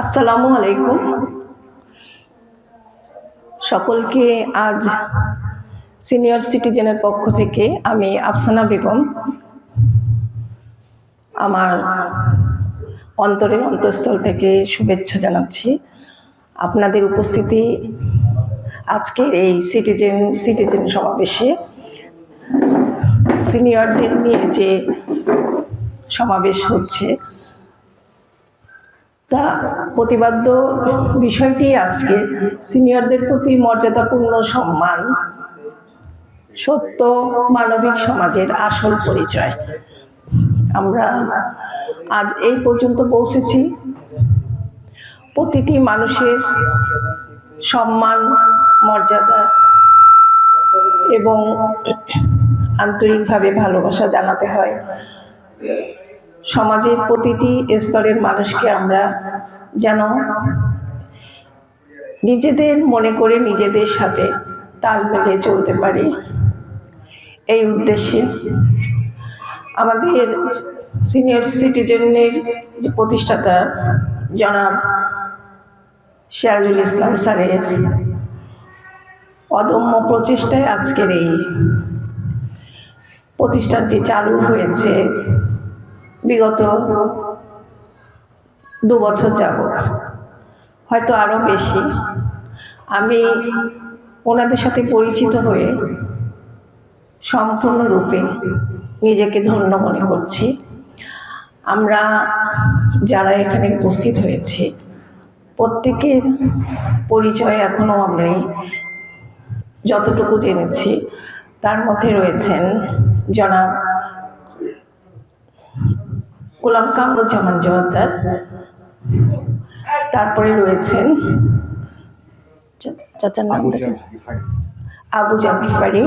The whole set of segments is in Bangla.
আসসালামু আলাইকুম। সকলকে আজ সিনিয়র সিটিজেনের পক্ষ থেকে আমি আফসানা বেগম, আমার অন্তরের অন্তঃস্থল থেকে শুভেচ্ছা জানাচ্ছি। আপনাদের উপস্থিতি আজকের এই সিটিজেন সিটিজেন সমাবেশে সিনিয়রদের নিয়ে যে সমাবেশ হচ্ছে তা প্রতিবাদ্য বিষয়টি আজকে। সিনিয়রদের প্রতি মর্যাদাপূর্ণ সম্মান, সত্য মানবিক সমাজের আসল পরিচয়। আমরা আজ এই পর্যন্ত পৌঁছেছি। প্রতিটি মানুষের সম্মান, মর্যাদা এবং আন্তরিকভাবে ভালোবাসা জানাতে হয়। সমাজের প্রতিটি স্তরের মানুষকে আমরা যেন নিজেদের মনে করে নিজেদের সাথে তাল মিলিয়ে চলতে পারি। এই উদ্দেশ্যে আমাদের সিনিয়র সিটিজেনের যে প্রতিষ্ঠাতা জনাব সিরাজুল ইসলাম স্যারের অদম্য প্রচেষ্টায় আজকের এই প্রতিষ্ঠানটি চালু হয়েছে। বিগত দু বছর যাব হয়তো আরও বেশি। আমি ওনাদের সাথে পরিচিত হয়ে সম্পূর্ণরূপে নিজেকে ধন্য মনে করছি। আমরা যারা এখানে উপস্থিত হয়েছি, প্রত্যেকের পরিচয় এখনও আমি যতটুকু জেনেছি, তার মধ্যে রয়েছেন জনাব গোলাম কামরুজ্জামান জোয়াদ্দার। তারপরে রয়েছেন চাচার নাম। আবু জাকিফারি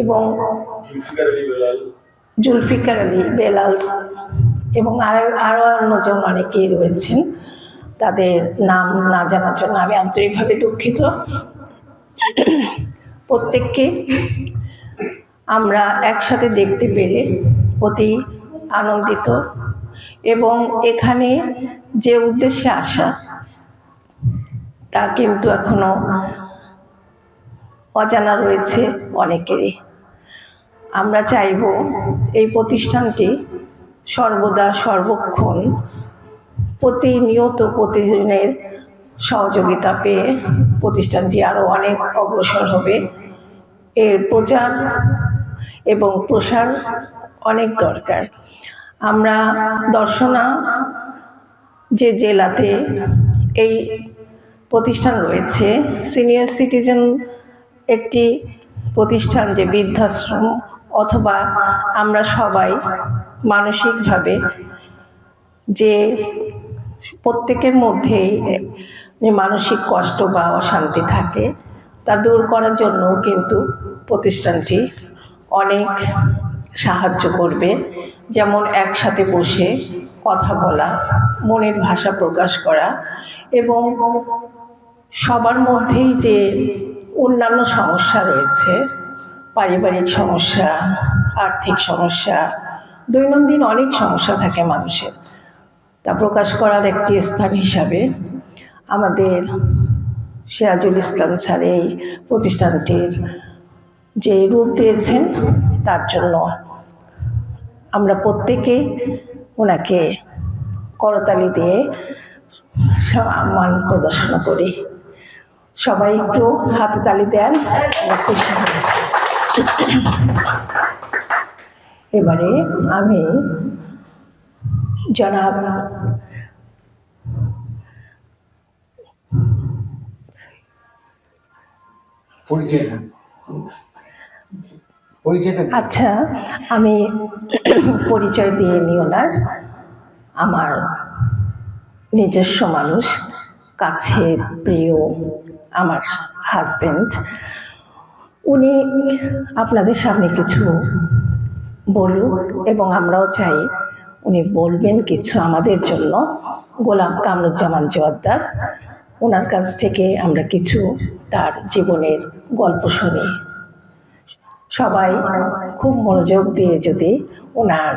এবং জুলফিকার আলী বেলাল। এবং আরও আরও অন্যজন অনেকেই রয়েছেন। তাদের নাম না জানার জন্য আমি আন্তরিকভাবে দুঃখিত। প্রত্যেককে আমরা একসাথে দেখতে পেরে অতি আনন্দিত। এবং এখানে যে উদ্দেশ্যে আসা, তা কিন্তু এখনও অজানা রয়েছে অনেকেরই। আমরা চাইব এই প্রতিষ্ঠানটি সর্বদা সর্বক্ষণ প্রতিনিয়ত প্রতিদিনের সহযোগিতা পেয়ে প্রতিষ্ঠানটি আরও অনেক অগ্রসর হবে। এর প্রচার এবং প্রসার অনেক দরকার। আমরা দর্শনা যে জেলাতে এই প্রতিষ্ঠান রয়েছে সিনিয়র সিটিজেন একটি প্রতিষ্ঠান যে বৃদ্ধাশ্রম অথবা আমরা সবাই মানসিকভাবে যে প্রত্যেকের মধ্যেই যে মানসিক কষ্ট বা অশান্তি থাকে, তা দূর করার জন্য কিন্তু প্রতিষ্ঠানটি অনেক সাহায্য করবে। যেমন একসাথে বসে কথা বলা, মনের ভাষা প্রকাশ করা এবং সবার মধ্যেই যে অন্যান্য সমস্যা রয়েছে, পারিবারিক সমস্যা, আর্থিক সমস্যা, দৈনন্দিন অনেক সমস্যা থাকে মানুষের। তা প্রকাশ করার একটি স্থান হিসাবে আমাদের সিরাজুল ইসলাম স্যার এই প্রতিষ্ঠানটির যে রূপ দিয়েছেন, তার জন্য আমরা প্রত্যেকে ওনাকে করতালি দিয়ে সম্মান প্রদর্শন করি সবাই একটু হাতে তালি দেন। এবারে আমি জনাব পরিচয়। আচ্ছা আমি পরিচয় দিয়ে নিই ওনার আমার নিজস্ব মানুষ কাছের প্রিয় আমার হাজবেন্ড উনি আপনাদের সামনে কিছু বলুক এবং আমরাও চাই উনি বলবেন কিছু আমাদের জন্য। গোলাম কামরুজ্জামান জোয়াদ্দার ওনার কাছ থেকে আমরা কিছু তার জীবনের গল্প শুনি। সবাই খুব মনোযোগ দিয়ে যদি ওনার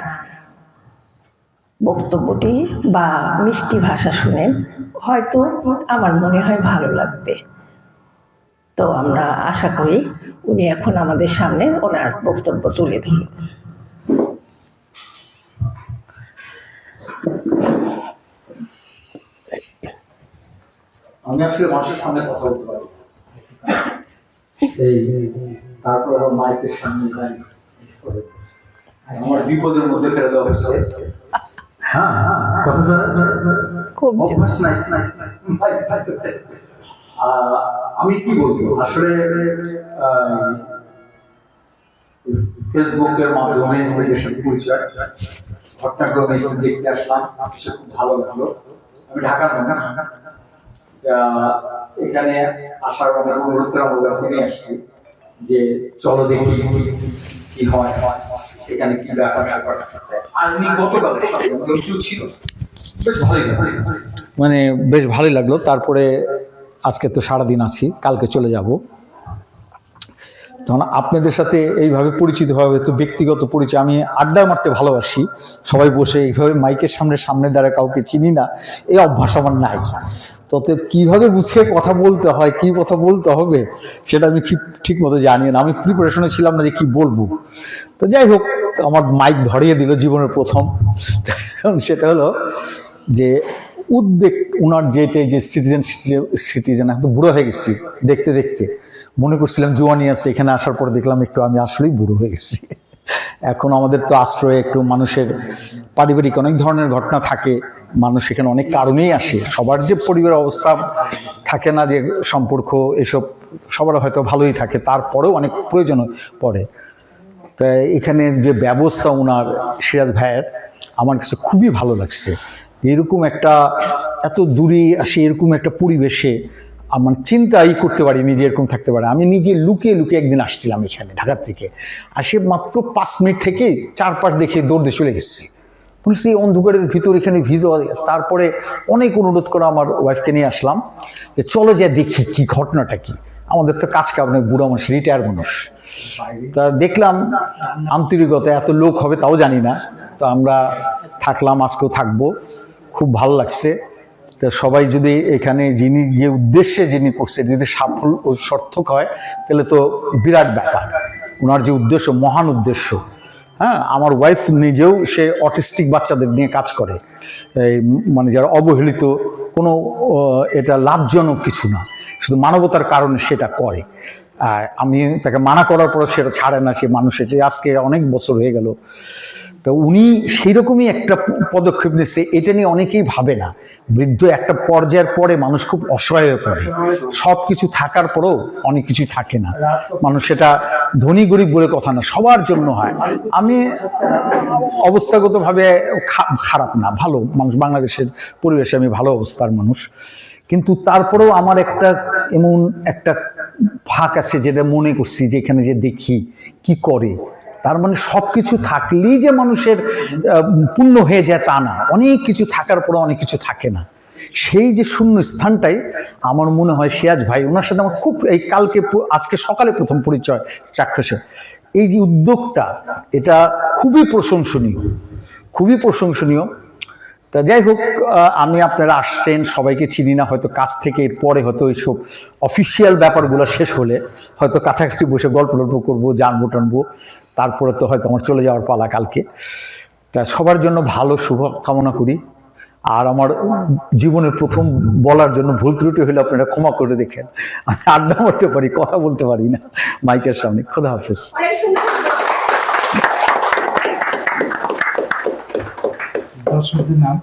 বক্তব্যটি বা মিষ্টি ভাষা শুনেন হয়তো আমার মনে হয় ভালো লাগবে। তো আমরা আশা করি উনি এখন আমাদের সামনে ওনার বক্তব্য তুলে ধরবেন। আমি আসলে মানুষের সামনে কথা বলতে পারি। এই তারপর আবার মাইকের সামনে যাই আমার বিপদের মধ্যে ফেলে দেওয়া হয়েছে। হ্যাঁ হ্যাঁ অভ্যাস নাই আমি কি বলব? আসলে ফেসবুকের মাধ্যমে পরিচয়। ঘটনাক্রমে দেখতে আসলাম। সে খুব ভালো লাগল। আমি ঢাকার আহ, এখানে আসার অনেক অনুরোধ করে আমরা আসছি। যে চলো দেখি কি হয় এখানে কি ব্যাপার ব্যাপার আর উনি গতকাল ছিল। বেশ ভালোই মানে বেশ ভালোই লাগল। তারপরে আজকে তো সারাদিন আছি কালকে চলে যাব। তখন আপনাদের সাথে এইভাবে পরিচিত হবে, তো ব্যক্তিগত পরিচয়, আমি আড্ডা মারতে ভালোবাসি। সবাই বসে এইভাবে মাইকের সামনে সামনে দাঁড়ায় কাউকে চিনি না, এই অভ্যাস আমার নাই। ততে কীভাবে গুছিয়ে কথা বলতে হয়, কি কথা বলতে হবে, সেটা আমি ঠিক ঠিক মতো জানি না। আমি প্রিপারেশনে ছিলাম না যে কি বলব। তো যাই হোক, আমার মাইক ধরিয়ে দিল জীবনের প্রথম। সেটা হলো যে উদ্বেগ ওনার যেটা যে সিটিজেন সিটিজেন এখন বুড়ো হয়ে গেছি, দেখতে দেখতে। মনে করছিলাম জুয়ানি আছে, এখানে আসার পরে দেখলাম একটু আমি আসলেই বুড়ো হয়ে গেছি। এখন আমাদের তো আশ্রয়ে একটু মানুষের পারিবারিক অনেক ধরনের ঘটনা থাকে, মানুষ এখানে অনেক কারণেই আসে। সবার যে পরিবার অবস্থা থাকে না যে সম্পর্ক, এসব সবার হয়তো ভালোই থাকে, তারপরেও অনেক প্রয়োজন পড়ে। তাই এখানে যে ব্যবস্থা ওনার, সিরাজ ভাইয়ের, আমার কাছে খুবই ভালো লাগছে। এরকম একটা, এত দূরে আসে, এরকম একটা পরিবেশে আমার চিন্তাই করতে পারিনি যে এরকম থাকতে পারে। আমি নিজে লুকিয়ে লুকিয়ে একদিন আসছিলাম এখানে ঢাকার থেকে। আসে মাত্র পাঁচ মিনিট থেকে চারপাশ দেখে দৌড় দিয়ে চলে গেছি। এই অন্ধকারের ভিতর এখানে ভিতর তারপরে অনেক অনুরোধ করে আমার ওয়াইফকে নিয়ে আসলাম যে, চলো যে দেখি কি ঘটনাটা কি। আমাদের তো কাজ কাজ নেই, বুড়ো মানুষ রিটায়ার মানুষ। তা দেখলাম আন্তরিকতা এত লোক হবে তাও জানি না। তো আমরা থাকলাম, আজকেও থাকব। খুব ভালো লাগছে। তো সবাই যদি এখানে যিনি যে উদ্দেশ্যে যিনি করছে, যদি সাফল্য ও সার্থক হয়, তাহলে তো বিরাট ব্যাপার। ওনার যে উদ্দেশ্য, মহান উদ্দেশ্য হ্যাঁ? আমার ওয়াইফ নিজেও সে অটিস্টিক বাচ্চাদের নিয়ে কাজ করে। এই মানে যারা অবহেলিত, কোনো এটা লাভজনক কিছু না। শুধু মানবতার কারণে সেটা করে। আর আমি তাকে মানা করার পর সেটা ছাড়ে না, সে মানুষের যে আজকে অনেক বছর হয়ে গেল। তো উনি সেইরকমই একটা পদক্ষেপ নিচ্ছে এটা নিয়ে অনেকেই ভাবে না। বৃদ্ধ একটা পর্যায়ের পরে মানুষ খুব অসহায় হয়ে পড়ে। সব কিছু থাকার পরেও অনেক কিছু থাকে না। মানুষ সেটা ধনী গরিব বলে কথা না, সবার জন্য হয়। আমি অবস্থাগতভাবে খারাপ না, ভালো মানুষ, বাংলাদেশের পরিবেশে আমি ভালো অবস্থার মানুষ। কিন্তু তারপরেও আমার একটা এমন একটা ফাঁক আছে যেটা মনে করছি যে এখানে যে দেখি কি করে। তার মানে সব কিছু থাকলেই যে মানুষের পূর্ণ হয়ে যায় তা না। অনেক কিছু থাকার পরে অনেক কিছু থাকে না। সেই যে শূন্য স্থানটাই আমার মনে হয় সিয়াজ ভাই, ওনার সাথে আমার খুব এই কালকে আজকে সকালে প্রথম পরিচয় চাক্ষুষে। এই যে উদ্যোগটা, এটা খুবই প্রশংসনীয়। খুবই প্রশংসনীয়। তা যাই হোক আমি আপনারা আসছেন, সবাইকে চিনি না, হয়তো কাছ থেকে এরপরে হয়তো এইসব অফিসিয়াল ব্যাপারগুলো শেষ হলে হয়তো কাছাকাছি বসে গল্প টল্প করব, জানব টানবো, তারপরে তো হয়তো আমার চলে যাওয়ার পালা কালকে। তা সবার জন্য ভালো শুভ কামনা করি। আর আমার জীবনের প্রথম বলার জন্য ভুল ত্রুটি হলে আপনারা ক্ষমা করে দেখেন। আমি আড্ডা মারতে পারি, কথা বলতে পারি না মাইকের সামনে। খোদা হাফেজ। দর্শকদের নাম